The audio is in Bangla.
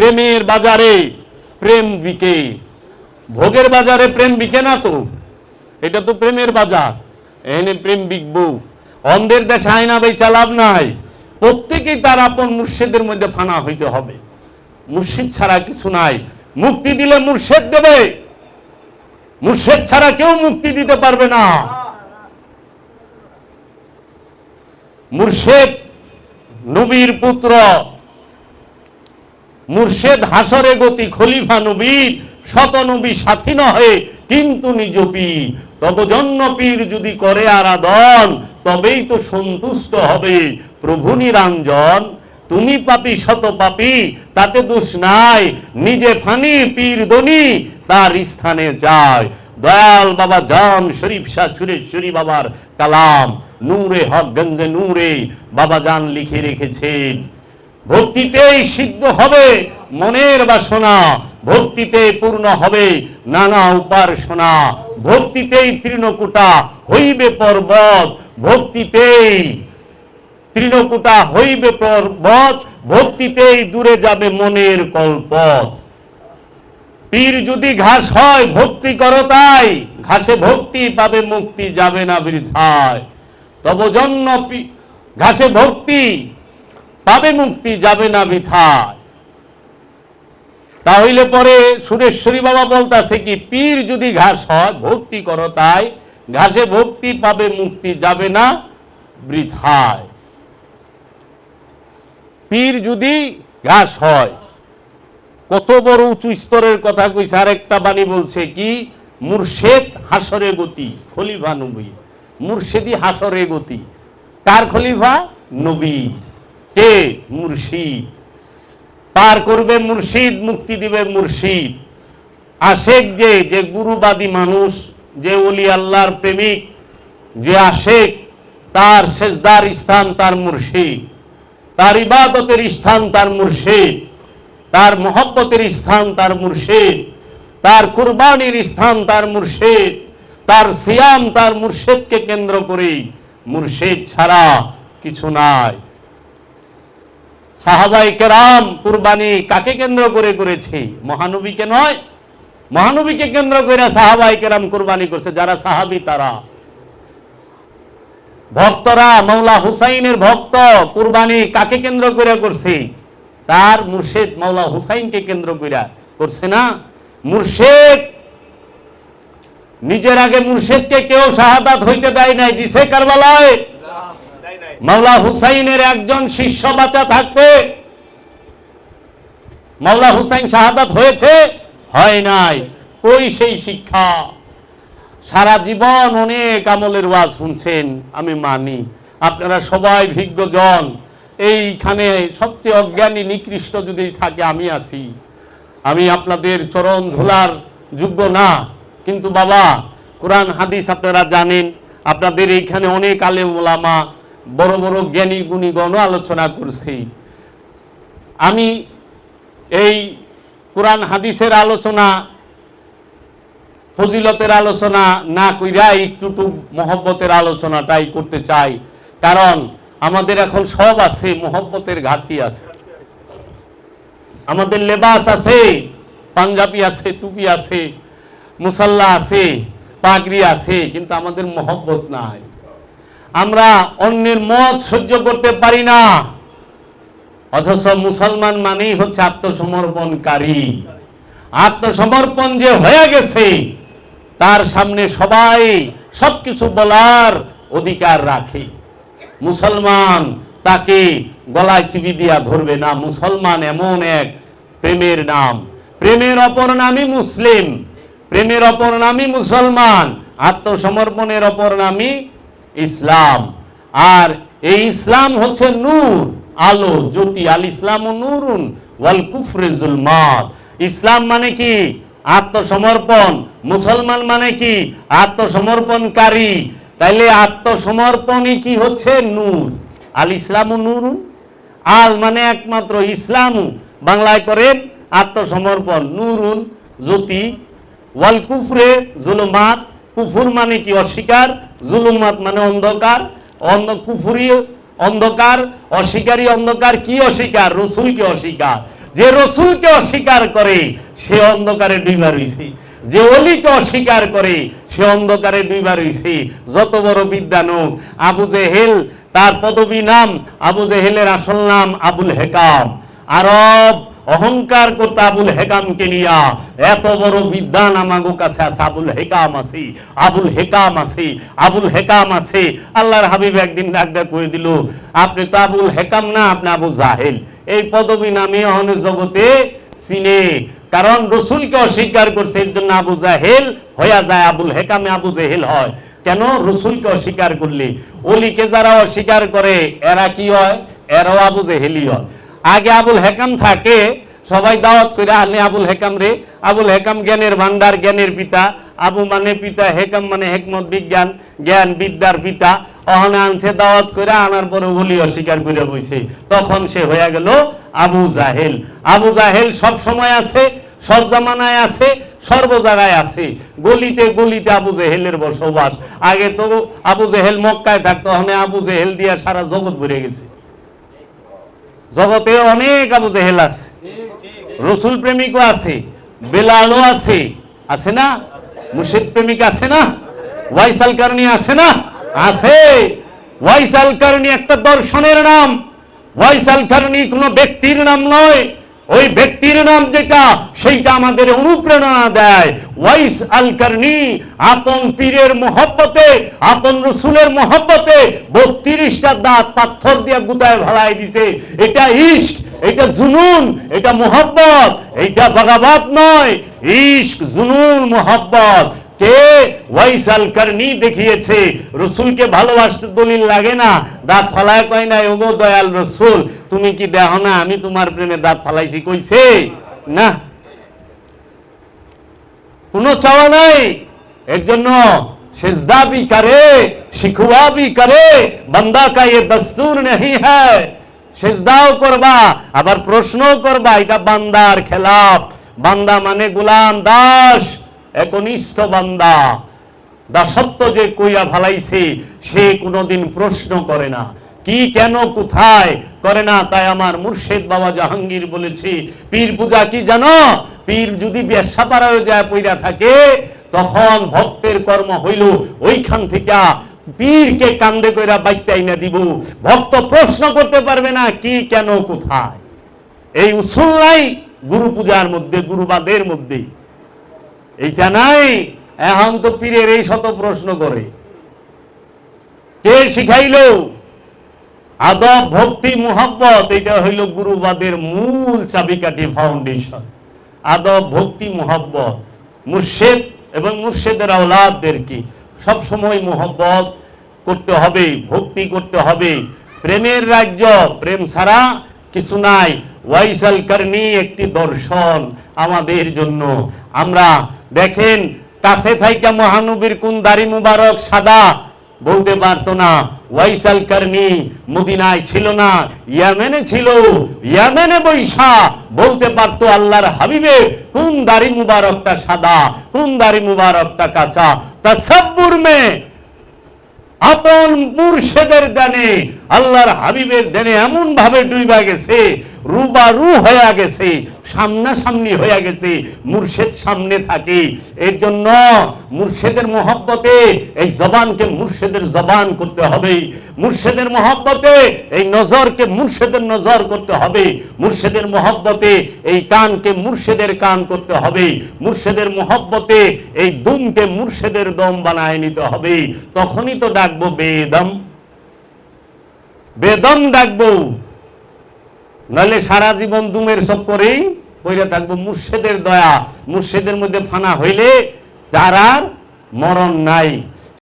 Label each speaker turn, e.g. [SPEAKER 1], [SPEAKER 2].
[SPEAKER 1] প্রেমের বাজারে প্রেম বিকে। ভোগের বাজারে প্রেম বিকে না তো? এটা তো প্রেমের বাজার। এনে প্রেম বিকবো। অন্ধের দেশে আয়না বেচা লাভ নাই। প্রত্যেকেই তার আপন মুর্শিদের মধ্যে ফানা হইতে হবে। মুর্শিদ ছাড়া কিছু নাই। মুক্তি দিলে মুর্শেদ দেবে। মুর্শেদ ছাড়া কেউ মুক্তি দিতে পারবে না। মুর্শেদ নবীর পুত্র মুর্শেদ হাসরে গতি খলিফা নবীর শত নবী সাথী নহে, কিন্তু নিজ পীর। তব জন্য পীর যদি করে আরাধন, তবেই তো সন্তুষ্ট হবে প্রভু নিরঞ্জন। তুমি পাপি, শত পাপি, তাতে দোষ নাই। নিজে ফানি, পীর দনি তার স্থানে যায়। দয়াল বাবা জান, শরীফ শাহ সুরেশ্বরী বাবার কালাম। নূরে হক গঞ্জে নূরে, বাবা জান লিখে রেখেছেন। ভক্তিতেই সিদ্ধ হবে মনের বাসনা ভক্তিতে পূর্ণ হবে নানা উপাসনা ভক্তিতেই তৃণকুটা হইবে পর্বত, ভক্তিতেই তৃণকুটা হইবে পর্বত, ভক্তিতেই দূরে যাবে মনের কল্পত পীর যদি ঘাস হয়, ভক্তি করো তাই, ঘাসে ভক্তি পাবে, মুক্তি যাবে না বৃথায়। তব জন্য ঘাসে ভক্তি পাবে মুক্তি, যাবে না বৃথায় তাহলে পরে সুরেশ্বরী বাবা বলতাছে কি, পীর যদি ঘাস হয়, ভক্তি করো তাই, ঘাসে ভক্তি পাবে মুক্তি, যাবে না বৃথায়। পীর যদি ঘাস হয়, কত বড় উঁচু স্তরের কথা কইছে, আরেকটা বাণী বলছে কি, মুর্শেদ হাসরে গতি, খলিফা নবী। মুর্শেদি হাসরে গতি। কার খলিফা? নবী। কে মুর্শিদ। পার করবে মুর্শিদ, মুক্তি দিবে মুর্শিদ। আশেক যে যে গুরুবাদী মানুষ, যে ওলি আল্লাহর প্রেমিক, যে আশেক, তার সেজদার স্থান তার মুর্শিদ। তার ইবাদতের স্থান তার মুর্শিদ। তার মহব্বতের স্থান তার মুর্শিদ। তার কুরবানির স্থান তার মুর্শিদ। তার সিয়াম তার মুর্শিদকে কেন্দ্র করে মুর্শিদ ছাড়া কিছু নাই। সাহাবাই কেরাম কুরবানি কাকে কেন্দ্র করে করেছে? মহানবীকে নয়, মহানবীকে কেন্দ্র করে সাহাবাই কেরাম কুরবানি করছে। যারা সাহাবি তারা। ভক্তরা মৌলা হুসাইনের ভক্ত কুরবানি কাকে কেন্দ্র করে করছে? তার মুর্শেদ মৌলা হুসাইনকে কেন্দ্র করে করছে না। মুর্শেদ, নিজের আগে মুর্শেদকে কেউ শাহাদাত হইতে দেয় নাই, দিছে কারবালায়। মাওলা হুসাইনের একজন শিষ্য বাচ্চা থাকতে মাওলা হুসাইন শাহাদাত হয়েছে? হয় নাই। ওই সেই শিক্ষা। সারা জীবন অনেক আমলের ওয়াজ শুনছেন, আমি মানি। আপনারা সবাই ভিজ্ঞজন এইখানে সবচেয়ে অজ্ঞানী, নিকৃষ্ট যদি থাকে, আমি আছি। আমি আপনাদের চরণ ধুলার যোগ্য না। কিন্তু বাবা, কোরআন, হাদিস আপনারা জানেন। আপনাদের এইখানে অনেক আলেম ওলামা বড় বড় জ্ঞানী গুণীগণ আলোচনা করছি। আমি এই কোরআন হাদিসের আলোচনা, ফজিলতের আলোচনা না কইরা একটু মহব্বতের আলোচনাটাই করতে চাই। কারণ আমাদের এখন সব আছে, মহব্বতের ঘাটতি আছে। আমাদের লেবাস আছে, পাঞ্জাবি আছে, টুপি আছে, মুসাল্লা আছে, পাগড়ি আছে, কিন্তু আমাদের মহব্বত নাই। আমরা অন্যের মত সহ্য করতে পারি না। অথচ মুসলমান মানেই হচ্ছে আত্মসমর্পণকারী। আত্মসমর্পণ যে হয়ে গেছে, তার সামনে সবাই সবকিছু বলার অধিকার রাখে। মুসলমান তাকে গলায় চিবি দিয়া ধরবে না। মুসলমান এমন এক প্রেমের নাম। প্রেমের অপর নামই মুসলিম। প্রেমের অপর নামই মুসলমান। আত্মসমর্পণের অপর নামই ইসলাম। আর এই ইসলাম হচ্ছে নূর, আলো, জ্যোতি। আল ইসলাম নুরুন ওয়াল কুফরে জুলমাত। ইসলাম মানে কি? আত্মসমর্পণ। মুসলমান মানে কি? আত্মসমর্পণকারী। তাইলে আত্মসমর্পণই কি হচ্ছে? নূর। আল ইসলাম ও নুরুন। আল মানে একমাত্র ইসলাম। বাংলায় করেন আত্মসমর্পণ। নুরুন, জ্যোতি, ওয়াল কুফরে জুলুমাত। কুফুর মানে কি? অস্বীকার, জুলুমাত মানে অন্ধকার, অন্ধ, কুফুরি অন্ধকার, অস্বীকারী অন্ধকার কি অস্বীকার? রসুল কি অস্বীকার। যে রসুলকে অস্বীকার করে, সে অন্ধকারে ডুইবা রইছে যে অলিকে অস্বীকার করে, সে অন্ধকারে ডুইবা রইছে যত বড় বিদ্যানুক আবু জেহেল, তার পদবী নাম, আবু জেহেলের আসল নাম আবুল হেকাম। আরব অহংকার করতে আবুল হেকামকে নিয়া এত বড় বিদ্যান আমাগো কাছে আছে। আবুল হেকাম আছে, আবুল হেকাম আছে, আবুল হেকাম আছে। আল্লাহর হাবিব একদিন ডাকদা করে দিল, আপনি তো আবুল হেকাম না, আপনি আবু জাহেল। এই পদবী নামে অনেক জগতে চিনে। কারণ রসুলকে অস্বীকার করছে, এর জন্য আবু জাহেল হইয়া যায়, আবুল হেকামে আবু জেহেল হয়। কেন রসুলকে অস্বীকার করলে? অলিকে যারা অস্বীকার করে, এরা কি হয়? এরাও আবু জেহেলি হয়। আগে আবুল হেকাম থাকে, সবাই দাওয়াত করে আনে আবুল হেকাম রে, আবুল হেকাম জ্ঞানের ভান্ডার জ্ঞানের পিতা, আবু মানে পিতা, হেকাম মানে হেকমত, বিজ্ঞান, জ্ঞান, বিদ্যার পিতা। অহনে আনছে, দাওয়াত করে, আনার পরে বলি অস্বীকার করে বইছে। তখন সে হয়ে গেল আবু জাহেল। আবু জাহেল সব সময় আছে, সব জামানায় আছে, সর্ব জায়গায় আছে। গলিতে গলিতে আবু জেহেলের বসবাস। আগে তো আবু জেহেল মক্কায় থাকতো ওখানে আবু জেহেল দিয়া সারা জগৎ ভরে গেছে। জগতে অনেক আবু জেহেল আছে। রসুল প্রেমিকও আছে, বেলালও আছে। আছে না? মুর্শিদ প্রেমিক আছে না? ওয়াইসাল কারণী আছে না? আছে। ওয়াইসাল কারণী একটা দর্শনের নাম। ওয়াইসাল কারণী কোনো ব্যক্তির নাম নয়। ওই ব্যক্তির নাম যেটা, সেইটা আমাদের অনুপ্রেরণা দেয়। ওয়াইস আল কারনি আপন পীরের মহব্বতে আপন রসুলের মহব্বতে বত্রিশটা দাঁত পাথর দিয়ে গুতায় ভালাই দিছে। এটা ইস্ক এটা জুনুন, এটা মোহব্বত এটা বাগাবাত নয়। ইস্ক জুনুন, মোহব্বত। কে ওয়াইসাল দেখিয়েছে, রসুলকে ভালোবাসতে দলিল লাগে না, দাঁত ফালায় কয় না ওগো দয়াল রসুল, তুমি কি দেহ না, আমি তোমার প্রেমে দাঁত ফালাইছি? কইছে, না। কোনো চাওয়া নাই। এর জন্য সেজদা भी करे শিখুয়া भी करे बंदा का ये दस्तूर नहीं है সেজদাও করবা আবার প্রশ্নও করবা এটা বান্দার খেলাফ বান্দা মানে গোলাম দাস একনিষ্ঠ বান্দা দাসত্ব যে কইয়া ফালাইছে সে কোনোদিন প্রশ্ন করে না কি কেন কোথায় করে না তাই আমার মুর্শেদ বাবা জাহাঙ্গীর বলেছে পীর পূজা কি জানো পীর যদি ব্যবসা পাড়ায় যায় পইরা থাকে তখন ভক্তের কর্ম হইল ওইখান থেকে পীরকে কান্দে কইরা বাইতাই না দিব। ভক্ত প্রশ্ন করতে পারবে না, কি, কেন, কোথায়? এই উসুল নাই গুরু পূজার মধ্যে, গুরুবাদের মধ্যে। এইটা নাই, এখন তো পীরের এই শত প্রশ্ন করে। কে শিখাইল? আদব, ভক্তি, মোহাব্বত এটা হইল গুরুবাদের মূল চাবিকাঠি ফাউন্ডেশন আদব, ভক্তি, মোহাব্বত। মুর্শেদ এবং মুর্শেদের আওলাদদেরকে সবসময় মোহব্বত করতে হবে, ভক্তি করতে হবে। প্রেমের রাজ্য, প্রেম ছাড়া কিছু নাই। ওয়াইসাল কারণী একটি দর্শন আমাদের জন্য। আমরা দেখেন, কাছে থাইকা মহানবীর কোন দাড়ি মুবারক সাদা। বলতে পারতো না, ওয়াইসাল কারনি মদিনায় ছিল না, ইয়ামেনে ছিল, ইয়ামেনে বৈশা। বলতে পারতো আল্লাহর হাবিবের কোন দাড়ি মুবারকটা সাদা, কোন দাড়ি মুবারকটা কাঁচা? তাসাব্বুর মে, আপন মুর্শেদের দানে, আল্লাহর হাবিবের দেনে এমন ভাবে ডুইবা গেছে রুবারু হয়ে গেছে, সামনাসামনি হয়ে গেছে, মুর্শেদ সামনে থাকে। এর জন্য মুর্শেদের মহব্বতে এই জবানকে মুর্শেদের জবান করতে হবে। মুর্শেদের মহব্বতে এই নজরকে মুর্শেদের নজর করতে হবে। মুর্শেদের মহব্বতে এই কানকে মুর্শেদের কান করতে হবে। মুর্শেদের মহব্বতে এই দুমকে মুর্শেদের দম বানায় নিতে হবে। তখনই তো ডাকবো বেদম। বেদম ডাকবো। নাহলে সারা জীবন দুমের সব করেই বইরা থাকব। মুর্শেদের দয়া, মুর্শেদের মধ্যে ফানা হইলে তার আর মরণ নাই।